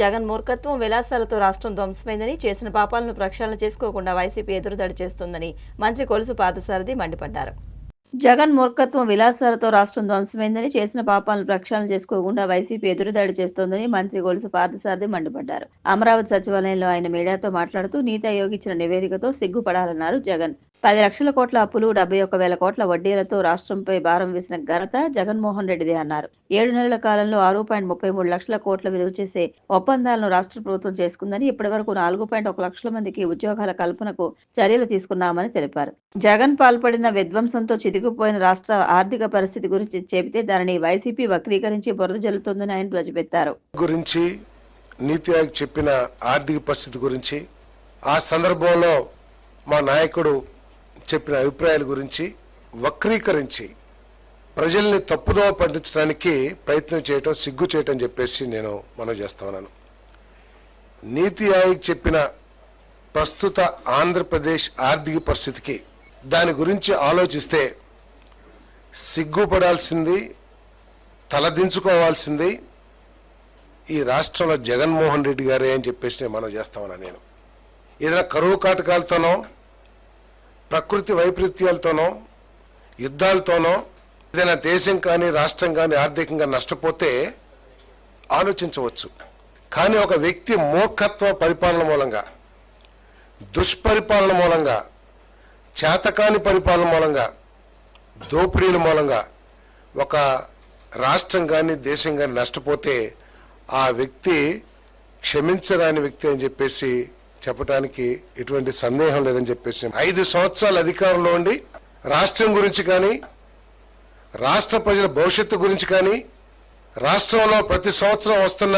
జగన్ మూర్ఖత్వం విలాసాలతో రాష్ట్రం ధ్వంసమైందని చేసిన పాపాలను ప్రక్షాళన చేసుకోకుండా వైసీపీ ఎదురుదాడి చేస్తోందని మంత్రి కొలుసు పాదసారథి మండిపడ్డారు. జగన్ మూర్ఖత్వం విలాసాలతో రాష్ట్రం ధ్వంసమైందని చేసిన పాపాలను ప్రక్షాళన చేసుకోకుండా వైసీపీ ఎదురుదాడి చేస్తోందని మంత్రి గొలుసు పార్థసారథి మండిపడ్డారు. అమరావతి సచివాలయంలో ఆయన మీడియాతో మాట్లాడుతూ నీతి ఆయోగ్ ఇచ్చిన నివేదికతో సిగ్గుపడాలన్నారు జగన్. పది లక్షల కోట్ల అప్పులు డెబ్బై ఒక్క వేల కోట్ల వడ్డీలతో రాష్ట్రంపై భారం వేసిన ఘనత జగన్మోహన్ రెడ్డిదే అన్నారు. ఏడు నెలల కాలంలో ఆరు పాయింట్ ముప్పై మూడు లక్షల కోట్ల విలువ చేసే ఒప్పందాలను రాష్ట్ర ప్రభుత్వం చేసుకుందని ఇప్పటి వరకు నాలుగు పాయింట్ ఒక లక్షల మందికి ఉద్యోగాల కల్పనకు చర్యలు తీసుకున్నామని తెలిపారు. జగన్ పాల్పడిన విధ్వంసంతో చితికిపోయిన రాష్ట్ర ఆర్థిక పరిస్థితి గురించి చెబితే దానిని వైసీపీ వక్రీకరించి బురద జల్లుతోందని ఆయన ధ్వజపెట్టారు గురించి నీతి ఆయోగ్ చెప్పిన ఆర్థిక పరిస్థితి గురించి ఆ సందర్భంలో మా నాయకుడు చెప్పిన అభిప్రాయాల గురించి వక్రీకరించి ప్రజల్ని తప్పుదోవ పట్టించడానికి ప్రయత్నం చేయటం సిగ్గు చేయటం చెప్పేసి నేను మనం చేస్తా ఉన్నాను. నీతి ఆయోగ్ చెప్పిన ప్రస్తుత ఆంధ్రప్రదేశ్ ఆర్థిక పరిస్థితికి దాని గురించి ఆలోచిస్తే సిగ్గుపడాల్సింది తలదించుకోవాల్సింది ఈ రాష్ట్రంలో జగన్మోహన్ రెడ్డి గారే అని చెప్పేసి నేను మనం చేస్తామన్నా నేను. ఏదైనా కరువు కాటకాలతోనో ప్రకృతి వైపరీత్యాలతోనో యుద్ధాలతోనో ఏదైనా దేశం కానీ రాష్ట్రం కానీ ఆర్థికంగా నష్టపోతే ఆలోచించవచ్చు. కానీ ఒక వ్యక్తి మూర్ఖత్వ పరిపాలన మూలంగా దుష్పరిపాలన మూలంగా చేతకాని పరిపాలన మూలంగా దోపిడీల మూలంగా ఒక రాష్ట్రం కానీ దేశం కానీ నష్టపోతే ఆ వ్యక్తి క్షమించరాని వ్యక్తి అని చెప్పేసి చెప్పడానికి ఎటువంటి సందేహం లేదని చెప్పేసి ఐదు సంవత్సరాల అధికారంలో ఉండి రాష్ట్రం గురించి కానీ రాష్ట్ర ప్రజల భవిష్యత్తు గురించి కానీ రాష్ట్రంలో ప్రతి సంవత్సరం వస్తున్న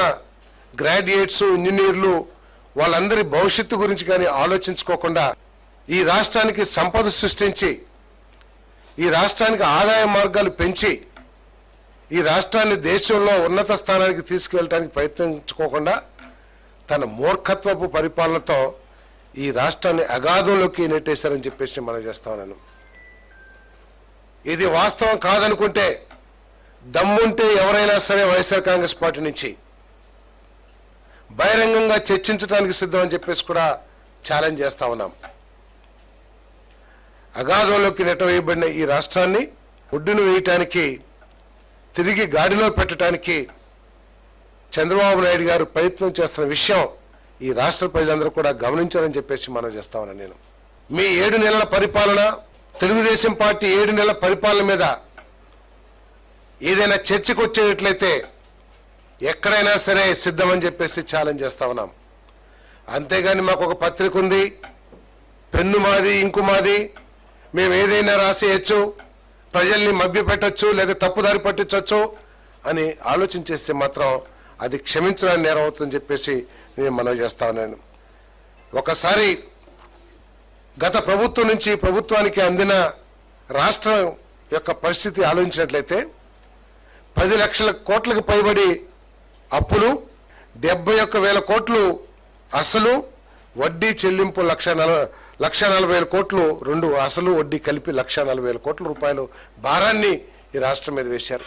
గ్రాడ్యుయేట్స్ ఇంజనీర్లు వాళ్ళందరి భవిష్యత్తు గురించి కానీ ఆలోచించుకోకుండా ఈ రాష్ట్రానికి సంపద సృష్టించి ఈ రాష్ట్రానికి ఆదాయ మార్గాలు పెంచి ఈ రాష్ట్రాన్ని దేశంలో ఉన్నత స్థానానికి తీసుకువెళ్ళడానికి ప్రయత్నించుకోకుండా తన మూర్ఖత్వపు పరిపాలనతో ఈ రాష్ట్రాన్ని అగాధంలోకి నెట్టేశారని చెప్పేసి మనం చేస్తా ఉన్నాను. ఇది వాస్తవం కాదనుకుంటే దమ్ముంటే ఎవరైనా సరే వైఎస్ఆర్ కాంగ్రెస్ పార్టీ నుంచి బహిరంగంగా చర్చించడానికి సిద్ధమని చెప్పేసి కూడా ఛాలెంజ్ చేస్తా ఉన్నాం. అగాధంలోకి నెట్టవేయబడిన ఈ రాష్ట్రాన్ని ఒడ్డును వేయటానికి తిరిగి గాడిలో పెట్టడానికి చంద్రబాబు నాయుడు గారు ప్రయత్నం చేస్తున్న విషయం ఈ రాష్ట్ర ప్రజలందరూ కూడా గమనించారని చెప్పేసి మనం చేస్తామని నేను. మీ ఏడు నెలల పరిపాలన తెలుగుదేశం పార్టీ ఏడు నెలల పరిపాలన మీద ఏదైనా చర్చకు వచ్చేటట్లయితే ఎక్కడైనా సరే సిద్ధమని చెప్పేసి ఛాలెంజ్ చేస్తా ఉన్నాం. అంతేగాని మాకు ఒక పత్రిక ఉంది. పెన్ను మాది ఇంకు మాది. మేము ఏదైనా రాసేయచ్చు ప్రజల్ని మభ్యపెట్టచ్చు లేదా తప్పుదారి పట్టించవచ్చు అని ఆలోచన చేస్తే మాత్రం అది క్షమించడానికి నేరం అవుతుందని చెప్పేసి నేను మనవి చేస్తా ఉన్నాను. ఒకసారి గత ప్రభుత్వం నుంచి ప్రభుత్వానికి అందిన రాష్ట్రం యొక్క పరిస్థితి ఆలోచించినట్లయితే పది లక్షల కోట్లకు పైబడి అప్పులు డెబ్బై ఒక్క వేల కోట్లు అసలు వడ్డీ చెల్లింపు లక్ష లక్ష నలభై వేల కోట్లు రెండు అసలు వడ్డీ కలిపి లక్ష నలభై వేల కోట్ల రూపాయలు భారాన్ని ఈ రాష్ట్రం మీద వేశారు.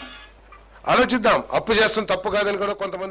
ఆలోచిద్దాం. అప్పు చేస్తాం తప్పు కాదని కూడా కొంతమంది